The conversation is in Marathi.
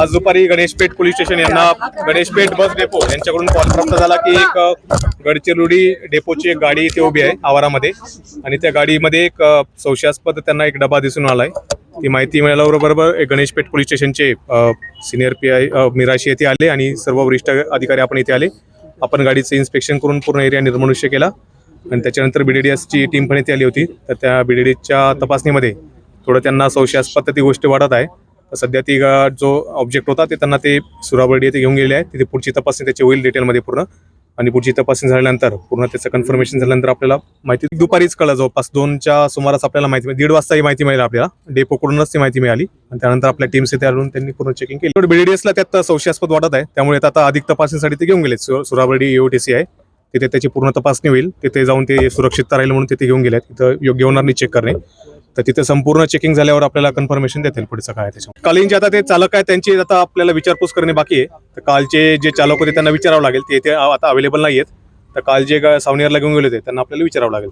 आज दुपारी गणेशपेठ पोलीस स्टेशन यांना गणेशपेठ बस डेपो यांच्याकडून कॉल प्राप्त झाला की एक गडचिरोडी गडचिरोली डेपोची एक गाडी इथे उभी आहे आवारामध्ये. आणि त्या गाडीमध्ये एक संशयास्पद त्यांना एक डबा दिसून आलाय. ती माहिती मिळाल्याबरोबर एक गणेशपेठ पोलीस स्टेशनचे सिनियर पी आय मिराशी येथे आले आणि सर्व वरिष्ठ अधिकारी आपण इथे आले. आपण गाडीचं इन्स्पेक्शन करून पूर्ण एरिया निर्मनुष्य केला. आणि त्याच्यानंतर बीडीडीएसची टीम पण इथे आली होती. तर त्या बीडीडीच्या तपासणीमध्ये थोडं त्यांना संशयास्पद ती गोष्ट वाढत आहे. तर सध्या ती गा- जो ऑब्जेक्ट होता ते त्यांना ते सुराबर्डी येथे घेऊन गेले आहे तिथे पुढची तपासणी त्याची होईल डिटेलमध्ये पूर्ण. आणि पुढची तपासणी झाल्यानंतर पूर्ण त्याचं कन्फर्मेशन झाल्यानंतर आपल्याला माहिती दुपारीच कळलं. जवळपास दोनच्या सुमारास आपल्याला माहिती दीड वाजता ही माहिती मिळाली आपल्याला. डेपोकडूनच ती माहिती मिळाली. आणि त्यानंतर आपल्या टीम्स इथे आणून त्यांनी पूर्ण चेकिंग केली. बीडीएसला त्यात संशयास्पद वाटत आहे. त्यामुळे आता अधिक तपासणीसाठी ते घेऊन गेले सु- सुराबर्डी एओटीसी आहे. तिथे त्याची पूर्ण तपासणी होईल. तिथे जाऊन ते सुरक्षितता राहील म्हणून तिथे घेऊन गेले तिथं योग्य होणार नाही चेक करणे. तर तिथे संपूर्ण चेकिंग झाल्यावर आपल्याला कन्फर्मेशन देतील पुढचं काय त्याच्यावर कालीन जे आता ते चालक आहे त्यांची आता आपल्याला विचारपूस करणे बाकी आहे. तर कालचे जे चालक होते त्यांना विचारावं लागेल. ते इथे आता अवेलेबल नाही आहेत तर काल जे सावनेरला घेऊन गेले होते त्यांना आपल्याला विचारावं लागेल.